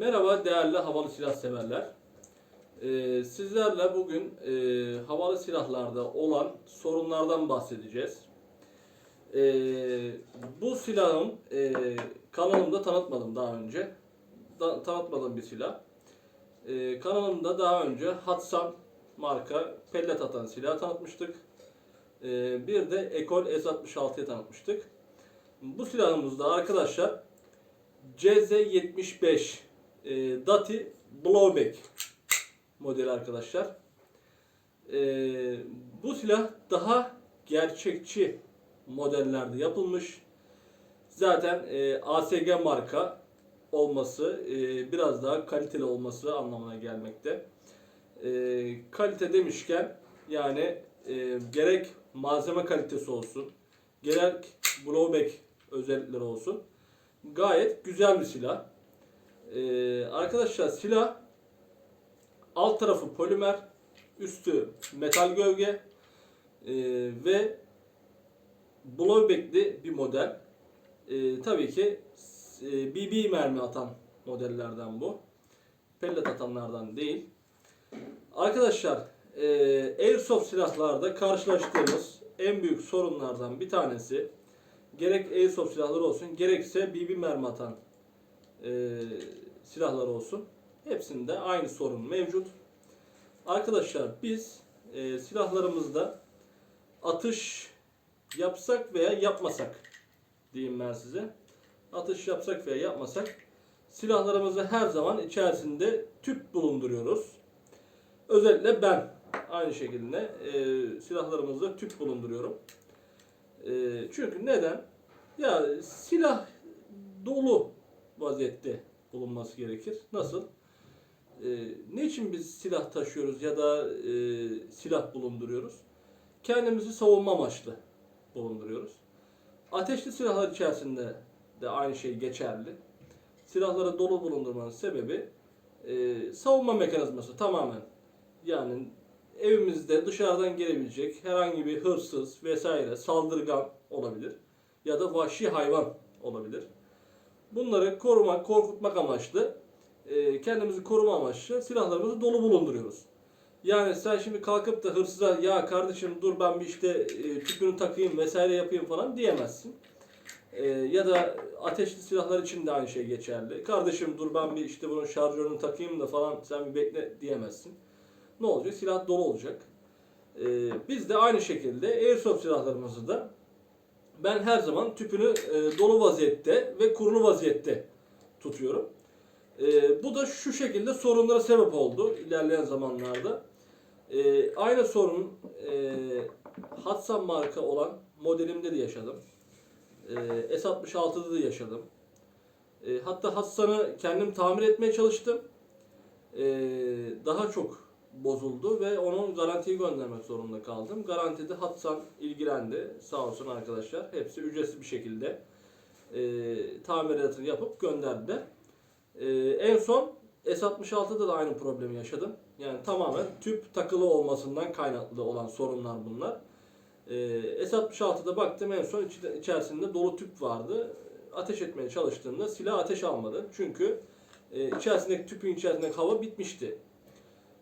Merhaba değerli havalı silah severler. Ee, sizlerle bugün e, havalı silahlarda olan sorunlardan bahsedeceğiz. Ee, bu silahım e, kanalımda tanıtmadım daha önce. Da, tanıtmadığım bir silah. Ee, kanalımda daha önce Hatsan marka pellet atan silah tanıtmıştık. Ee, bir de Ekol S66'yı tanıtmıştık. Bu silahımızda arkadaşlar CZ75 e, Dati Blowback modeli arkadaşlar. E, bu silah daha gerçekçi modellerde yapılmış. Zaten e, ASG marka olması e, biraz daha kaliteli olması anlamına gelmekte. E, kalite demişken yani e, gerek malzeme kalitesi olsun, gerek blowback özellikleri olsun gayet güzel bir silah. Ee, arkadaşlar silah alt tarafı polimer, üstü metal gövge ee, ve blowback'li bir model. Ee, tabii ki e, BB mermi atan modellerden bu. Pellet atanlardan değil. Arkadaşlar e, Airsoft silahlarda karşılaştığımız en büyük sorunlardan bir tanesi gerek Airsoft silahları olsun gerekse BB mermi atan e, silahlar olsun. Hepsinde aynı sorun mevcut. Arkadaşlar biz e, silahlarımızda atış yapsak veya yapmasak diyeyim ben size. Atış yapsak veya yapmasak silahlarımızı her zaman içerisinde tüp bulunduruyoruz. Özellikle ben aynı şekilde e, silahlarımızda tüp bulunduruyorum. E, çünkü neden? Ya silah dolu vaziyette bulunması gerekir. Nasıl? E, ne için biz silah taşıyoruz ya da e, silah bulunduruyoruz? Kendimizi savunma amaçlı bulunduruyoruz. Ateşli silahlar içerisinde de aynı şey geçerli. Silahları dolu bulundurmanın sebebi e, savunma mekanizması tamamen. Yani evimizde dışarıdan gelebilecek herhangi bir hırsız vesaire saldırgan olabilir ya da vahşi hayvan olabilir. Bunları korumak, korkutmak amaçlı, e, kendimizi koruma amaçlı silahlarımızı dolu bulunduruyoruz. Yani sen şimdi kalkıp da hırsıza ya kardeşim dur ben bir işte e, tüpünü takayım vesaire yapayım falan diyemezsin. E, ya da ateşli silahlar için de aynı şey geçerli. Kardeşim dur ben bir işte bunun şarjörünü takayım da falan sen bir bekle diyemezsin. Ne olacak? Silah dolu olacak. Biz de aynı şekilde airsoft silahlarımızı da ben her zaman tüpünü e, dolu vaziyette ve kurulu vaziyette tutuyorum. E, bu da şu şekilde sorunlara sebep oldu ilerleyen zamanlarda. E, aynı sorun e, Hatsan marka olan modelimde de yaşadım. E, S66'da da yaşadım. E, hatta Hatsan'ı kendim tamir etmeye çalıştım. E, daha çok bozuldu ve onun garantiyi göndermek zorunda kaldım. Garantide Hatsan ilgilendi. Sağ olsun arkadaşlar. Hepsi ücretsiz bir şekilde e, tamiratını yapıp gönderdiler. E, en son S66'da da aynı problemi yaşadım. Yani tamamen tüp takılı olmasından kaynaklı olan sorunlar bunlar. E, S66'da baktım en son içi- içerisinde dolu tüp vardı. Ateş etmeye çalıştığımda silah ateş almadı. Çünkü e, içerisindeki tüpün içerisindeki hava bitmişti.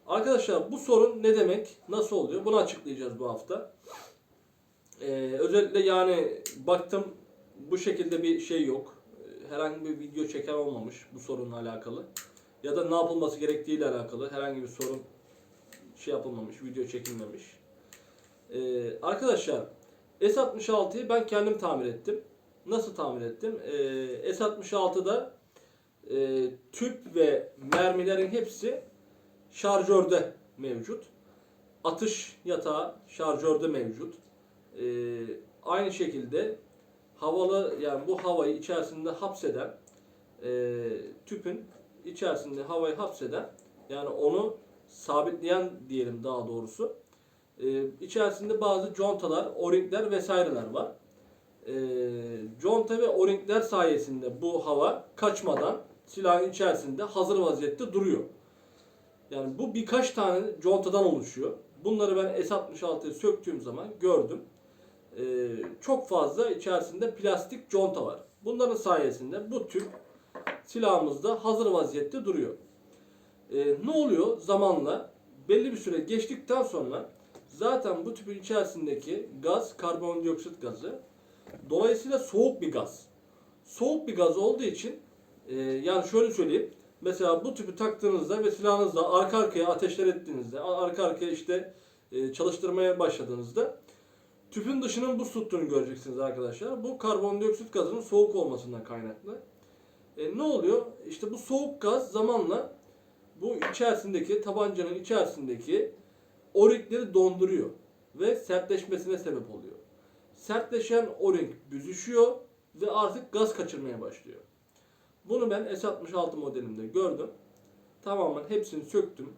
Arkadaşlar bu sorun ne demek? Nasıl oluyor? Bunu açıklayacağız bu hafta. Ee, özellikle yani baktım bu şekilde bir şey yok. Ee, Herhangi bir video çeken olmamış bu sorunla alakalı. Ya da ne yapılması gerektiğiyle alakalı herhangi bir sorun şey yapılmamış, video çekilmemiş. Ee, arkadaşlar S66'yı ben kendim tamir ettim. Nasıl tamir ettim? Ee, S66'da e, tüp ve mermilerin hepsi şarjörde mevcut. Atış yatağı şarjörde mevcut. Ee, aynı şekilde havalı yani bu havayı içerisinde hapseden e, tüpün içerisinde havayı hapseden yani onu sabitleyen diyelim daha doğrusu e, içerisinde bazı contalar, o-ringler vesaireler var. E, conta ve o-ringler sayesinde bu hava kaçmadan silahın içerisinde hazır vaziyette duruyor. Yani bu birkaç tane contadan oluşuyor. Bunları ben S66'ya söktüğüm zaman gördüm. Ee, çok fazla içerisinde plastik conta var. Bunların sayesinde bu tüp silahımızda hazır vaziyette duruyor. E, ne oluyor zamanla? Belli bir süre geçtikten sonra zaten bu tüpün içerisindeki gaz karbondioksit gazı dolayısıyla soğuk bir gaz. Soğuk bir gaz olduğu için e, yani şöyle söyleyeyim. Mesela bu tüpü taktığınızda ve silahınızla arka arkaya ateşler ettiğinizde, arka arkaya işte e, çalıştırmaya başladığınızda tüpün dışının buz tuttuğunu göreceksiniz arkadaşlar. Bu karbondioksit gazının soğuk olmasından kaynaklı. E, ne oluyor? İşte bu soğuk gaz zamanla bu içerisindeki tabancanın içerisindeki orikleri donduruyor ve sertleşmesine sebep oluyor. Sertleşen o-ring büzüşüyor ve artık gaz kaçırmaya başlıyor. Bunu ben S66 modelimde gördüm. Tamamen hepsini söktüm.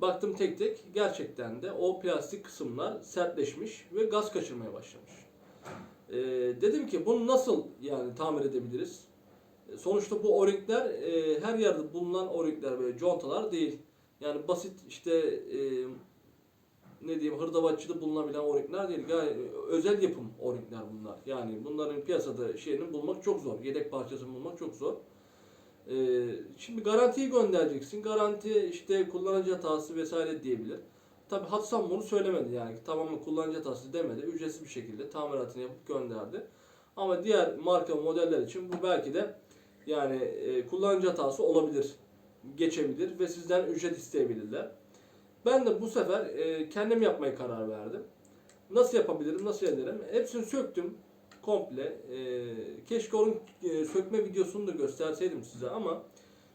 Baktım tek tek gerçekten de o plastik kısımlar sertleşmiş ve gaz kaçırmaya başlamış. Ee, dedim ki bunu nasıl yani tamir edebiliriz? E, Sonuçta bu o-ringler e, her yerde bulunan o-ringler böyle contalar değil. Yani basit işte e, ne diyeyim hırdavatçıda bulunabilen o-ringler değil. Gayet özel yapım o-ringler bunlar. Yani bunların piyasada şeyini bulmak çok zor. Yedek parçasını bulmak çok zor. Ee, şimdi garantiyi göndereceksin. Garanti işte kullanıcı hatası vesaire diyebilir. Tabi Hatsan bunu söylemedi yani. Tamamen kullanıcı hatası demedi. Ücretsiz bir şekilde tamiratını yapıp gönderdi. Ama diğer marka modeller için bu belki de yani e, kullanıcı hatası olabilir. Geçebilir ve sizden ücret isteyebilirler. Ben de bu sefer e, kendim yapmaya karar verdim. Nasıl yapabilirim, nasıl ederim? Hepsini söktüm komple. E, keşke onun e, sökme videosunu da gösterseydim size ama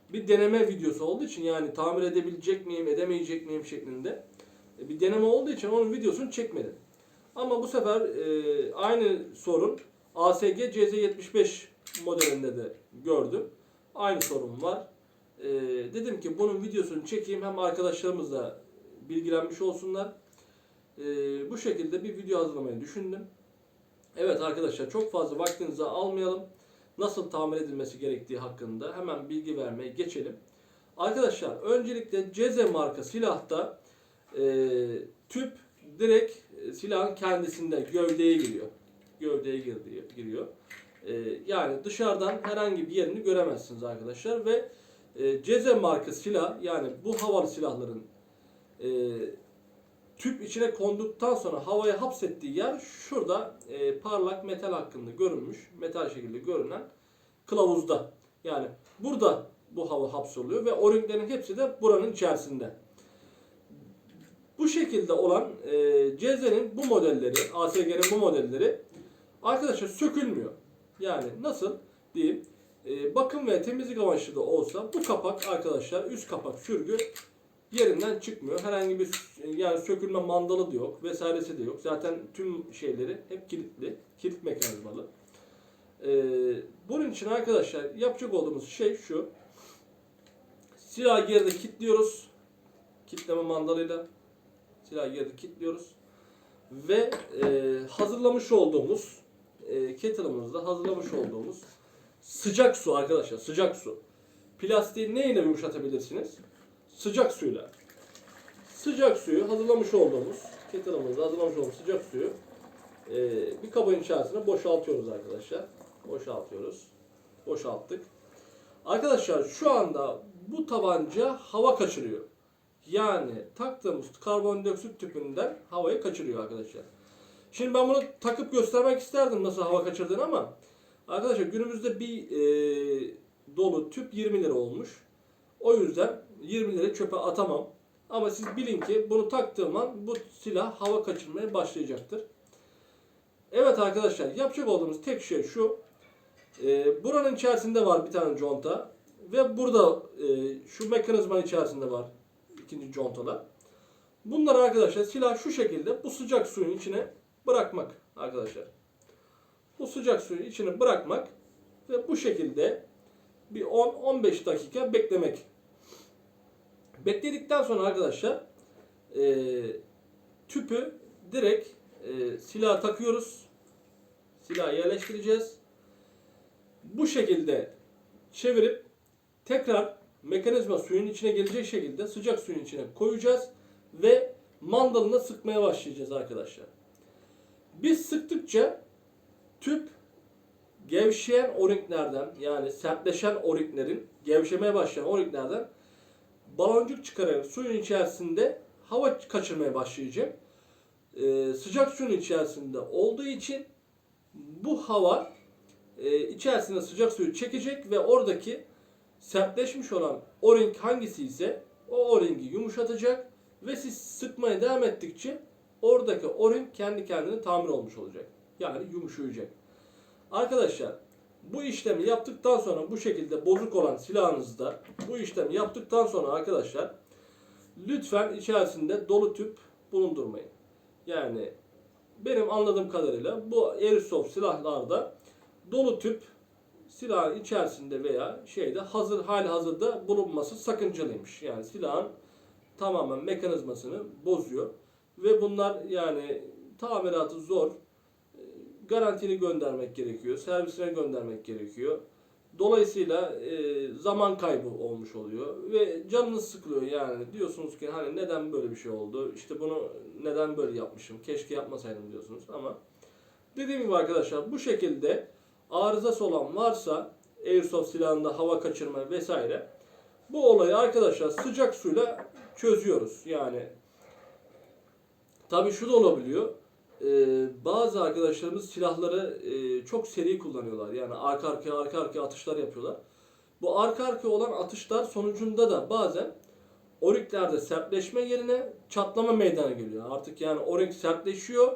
bir deneme videosu olduğu için yani tamir edebilecek miyim, edemeyecek miyim şeklinde e, bir deneme olduğu için onun videosunu çekmedim. Ama bu sefer e, aynı sorun ASG CZ75 modelinde de gördüm. Aynı sorun var. E, dedim ki bunun videosunu çekeyim hem arkadaşlarımız da bilgilenmiş olsunlar. E, bu şekilde bir video hazırlamayı düşündüm. Evet arkadaşlar çok fazla vaktinizi almayalım. Nasıl tamir edilmesi gerektiği hakkında hemen bilgi vermeye geçelim. Arkadaşlar öncelikle Ceze marka silahta e, tüp direkt e, silahın kendisinde gövdeye giriyor. Gövdeye giriyor. giriyor. E, yani dışarıdan herhangi bir yerini göremezsiniz arkadaşlar ve e, Ceze marka silah yani bu havalı silahların e, tüp içine konduktan sonra havaya hapsettiği yer şurada e, parlak metal hakkında görünmüş, metal şekilde görünen kılavuzda. Yani burada bu hava hapsoluyor ve o-ringlerin hepsi de buranın içerisinde. Bu şekilde olan e, CZ'nin bu modelleri, ASG'nin bu modelleri arkadaşlar sökülmüyor. Yani nasıl diyeyim e, bakım ve temizlik amaçlı da olsa bu kapak arkadaşlar üst kapak sürgü yerinden çıkmıyor. Herhangi bir yani sökülme mandalı da yok vesairesi de yok. Zaten tüm şeyleri hep kilitli. Kilit mekanizmalı. Ee, bunun için arkadaşlar yapacak olduğumuz şey şu. Silahı geride kilitliyoruz. Kitleme mandalıyla silahı geride kilitliyoruz. Ve e, hazırlamış olduğumuz e, kettle'ımızda hazırlamış olduğumuz sıcak su arkadaşlar sıcak su. Plastiği neyle yumuşatabilirsiniz? Sıcak suyla sıcak suyu hazırlamış olduğumuz kettle'ımızda hazırlamış olduğumuz sıcak suyu e, bir kabın içerisine boşaltıyoruz arkadaşlar. Boşaltıyoruz. Boşalttık. Arkadaşlar şu anda bu tabanca hava kaçırıyor. Yani taktığımız karbondioksit tüpünden havayı kaçırıyor arkadaşlar. Şimdi ben bunu takıp göstermek isterdim nasıl hava kaçırdığını ama arkadaşlar günümüzde bir e, dolu tüp 20 lira olmuş. O yüzden 20 lira çöpe atamam. Ama siz bilin ki bunu taktığım an bu silah hava kaçırmaya başlayacaktır. Evet arkadaşlar yapacak olduğumuz tek şey şu. Ee, buranın içerisinde var bir tane conta. Ve burada e, şu mekanizmanın içerisinde var ikinci contalar. Bunları arkadaşlar silah şu şekilde bu sıcak suyun içine bırakmak arkadaşlar. Bu sıcak suyu içine bırakmak ve bu şekilde bir 10-15 dakika beklemek. Bekledikten sonra arkadaşlar e, tüpü direkt e, silaha takıyoruz. Silahı yerleştireceğiz. Bu şekilde çevirip tekrar mekanizma suyun içine gelecek şekilde sıcak suyun içine koyacağız ve mandalına sıkmaya başlayacağız arkadaşlar. Biz sıktıkça tüp gevşeyen oringlerden yani sertleşen oringlerin gevşemeye başlayan oringlerden baloncuk çıkararak suyun içerisinde hava kaçırmaya başlayacak. Ee, sıcak suyun içerisinde olduğu için bu hava e, içerisinde sıcak suyu çekecek ve oradaki sertleşmiş olan o-ring hangisi ise o o-ringi yumuşatacak ve siz sıkmaya devam ettikçe oradaki o-ring kendi kendine tamir olmuş olacak. Yani yumuşayacak. Arkadaşlar bu işlemi yaptıktan sonra bu şekilde bozuk olan silahınızda bu işlemi yaptıktan sonra arkadaşlar lütfen içerisinde dolu tüp bulundurmayın. Yani benim anladığım kadarıyla bu airsoft silahlarda dolu tüp silahın içerisinde veya şeyde hazır hali hazırda bulunması sakıncalıymış. Yani silahın tamamen mekanizmasını bozuyor ve bunlar yani tamiratı zor. Garantili göndermek gerekiyor, servisine göndermek gerekiyor. Dolayısıyla e, zaman kaybı olmuş oluyor ve canınız sıkılıyor yani. Diyorsunuz ki hani neden böyle bir şey oldu? İşte bunu neden böyle yapmışım? Keşke yapmasaydım. diyorsunuz ama dediğim gibi arkadaşlar bu şekilde arızası olan varsa airsoft silahında hava kaçırma vesaire bu olayı arkadaşlar sıcak suyla çözüyoruz. Yani tabi şu da olabiliyor ee, bazı arkadaşlarımız silahları e, çok seri kullanıyorlar. Yani arka arkaya arka arkaya atışlar yapıyorlar. Bu arka arkaya olan atışlar sonucunda da bazen oriklerde sertleşme yerine çatlama meydana geliyor. Artık yani oring sertleşiyor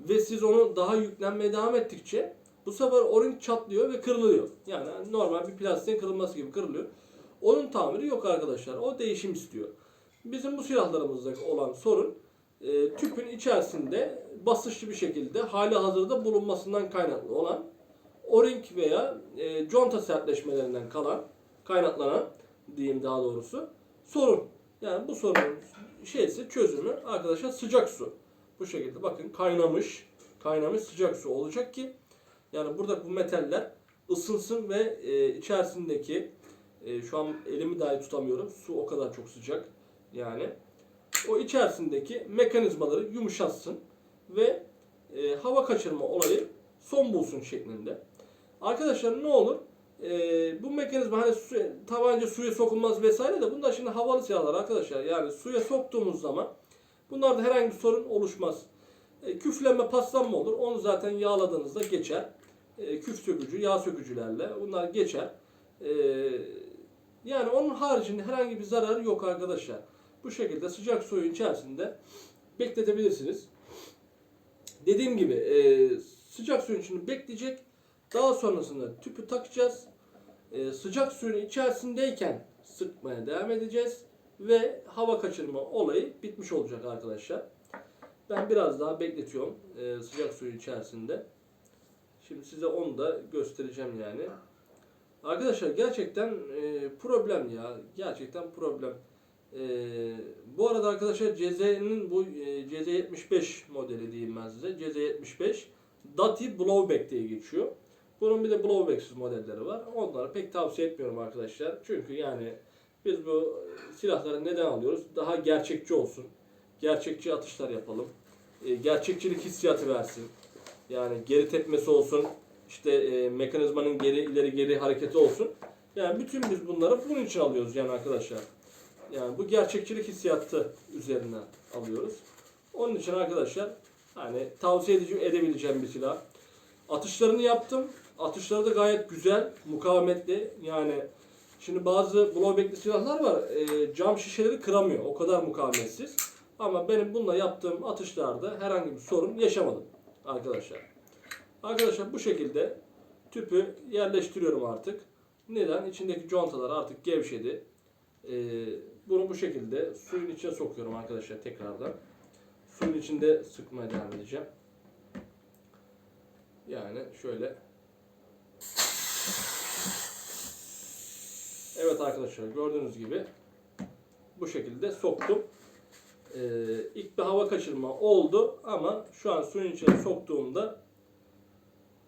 ve siz onu daha yüklenmeye devam ettikçe bu sefer oring çatlıyor ve kırılıyor. Yani normal bir plastiğin kırılması gibi kırılıyor. Onun tamiri yok arkadaşlar. O değişim istiyor. Bizim bu silahlarımızdaki olan sorun e, tüpün içerisinde basınçlı bir şekilde hali hazırda bulunmasından kaynaklı olan o-ring veya e, conta sertleşmelerinden kalan kaynaklanan diyeyim daha doğrusu sorun. Yani bu sorunun şeysi çözümü arkadaşlar sıcak su. Bu şekilde bakın kaynamış kaynamış sıcak su olacak ki yani burada bu metaller ısınsın ve e, içerisindeki e, şu an elimi dahi tutamıyorum. Su o kadar çok sıcak. Yani o içerisindeki mekanizmaları yumuşatsın ve e, hava kaçırma olayı son bulsun şeklinde. Arkadaşlar ne olur? E, bu mekanizma hani su, tabanca suya sokulmaz vesaire de bunlar şimdi havalı silahlar arkadaşlar. Yani suya soktuğumuz zaman bunlarda herhangi bir sorun oluşmaz. E, küflenme paslanma olur. Onu zaten yağladığınızda geçer. E, küf sökücü, yağ sökücülerle bunlar geçer. E, yani onun haricinde herhangi bir zararı yok arkadaşlar. Bu şekilde sıcak suyun içerisinde bekletebilirsiniz. Dediğim gibi e, sıcak suyun içinde bekleyecek. Daha sonrasında tüpü takacağız. E, sıcak suyun içerisindeyken sıkmaya devam edeceğiz. Ve hava kaçırma olayı bitmiş olacak arkadaşlar. Ben biraz daha bekletiyorum e, sıcak suyun içerisinde. Şimdi size onu da göstereceğim yani. Arkadaşlar gerçekten e, problem ya. Gerçekten problem. Ee, bu arada arkadaşlar CZ'nin bu e, CZ75 modeli diyeyim ben size. CZ75 Dati Blowback diye geçiyor. Bunun bir de blowback'siz modelleri var. Onları pek tavsiye etmiyorum arkadaşlar. Çünkü yani biz bu silahları neden alıyoruz? Daha gerçekçi olsun. Gerçekçi atışlar yapalım. E, gerçekçilik hissiyatı versin. Yani geri tepmesi olsun. İşte e, mekanizmanın geri ileri geri hareketi olsun. Yani bütün biz bunları bunun için alıyoruz yani arkadaşlar. Yani bu gerçekçilik hissiyatı üzerinden alıyoruz. Onun için arkadaşlar hani tavsiye edici edebileceğim bir silah. Atışlarını yaptım. Atışları da gayet güzel, mukavemetli. Yani şimdi bazı blowback'li silahlar var. E, cam şişeleri kıramıyor. O kadar mukavemetsiz. Ama benim bununla yaptığım atışlarda herhangi bir sorun yaşamadım arkadaşlar. Arkadaşlar bu şekilde tüpü yerleştiriyorum artık. Neden? İçindeki contalar artık gevşedi. Ee, bunu bu şekilde suyun içine sokuyorum arkadaşlar tekrardan. Suyun içinde sıkmaya devam edeceğim. Yani şöyle. Evet arkadaşlar gördüğünüz gibi bu şekilde soktum. Ee, ilk bir hava kaçırma oldu ama şu an suyun içine soktuğumda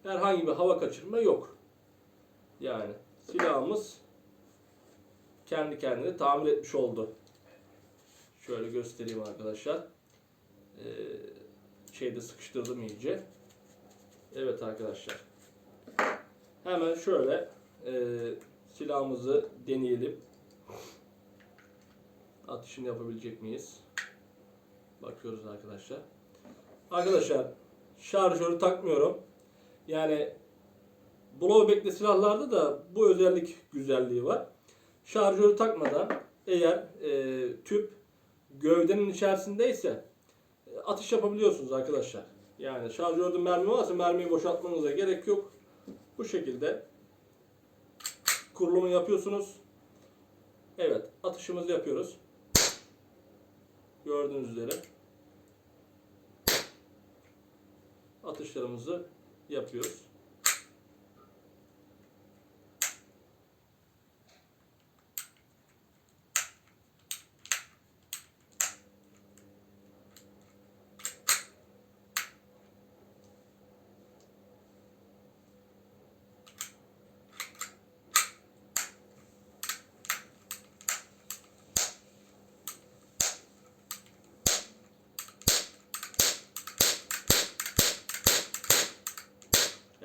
herhangi bir hava kaçırma yok. Yani silahımız kendi kendine tamir etmiş oldu. Şöyle göstereyim arkadaşlar. Ee, şeyde sıkıştırdım iyice. Evet arkadaşlar. Hemen şöyle e, silahımızı deneyelim. Atışını yapabilecek miyiz? Bakıyoruz arkadaşlar. Arkadaşlar şarjörü takmıyorum. Yani blowback'li silahlarda da bu özellik güzelliği var. Şarjörü takmadan eğer e, tüp gövdenin içerisindeyse e, atış yapabiliyorsunuz arkadaşlar. Yani şarjörde mermi varsa mermiyi boşaltmanıza gerek yok. Bu şekilde kurulumu yapıyorsunuz. Evet, atışımızı yapıyoruz. Gördüğünüz üzere atışlarımızı yapıyoruz.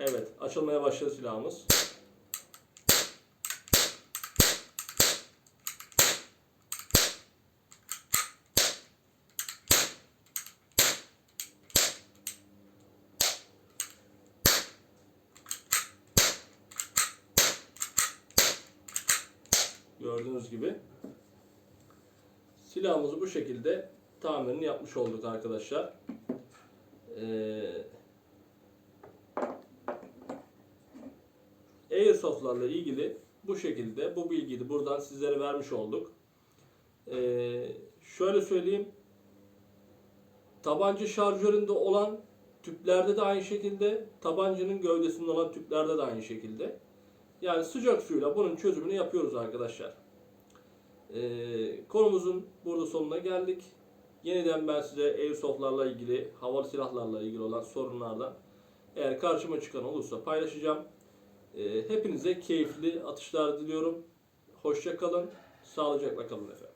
Evet, açılmaya başladı silahımız. Gördüğünüz gibi silahımızı bu şekilde tamirini yapmış olduk arkadaşlar. Ee, Airsoft'larla ilgili bu şekilde bu bilgiyi de buradan sizlere vermiş olduk. Ee, şöyle söyleyeyim. Tabanca şarjöründe olan tüplerde de aynı şekilde, tabancanın gövdesinde olan tüplerde de aynı şekilde. Yani sıcak suyla bunun çözümünü yapıyoruz arkadaşlar. Ee, konumuzun burada sonuna geldik. Yeniden ben size Airsoft'larla ilgili, havalı silahlarla ilgili olan sorunlardan eğer karşıma çıkan olursa paylaşacağım. Ee, Hepinize keyifli atışlar diliyorum. Hoşça kalın, sağlıcakla kalın efendim.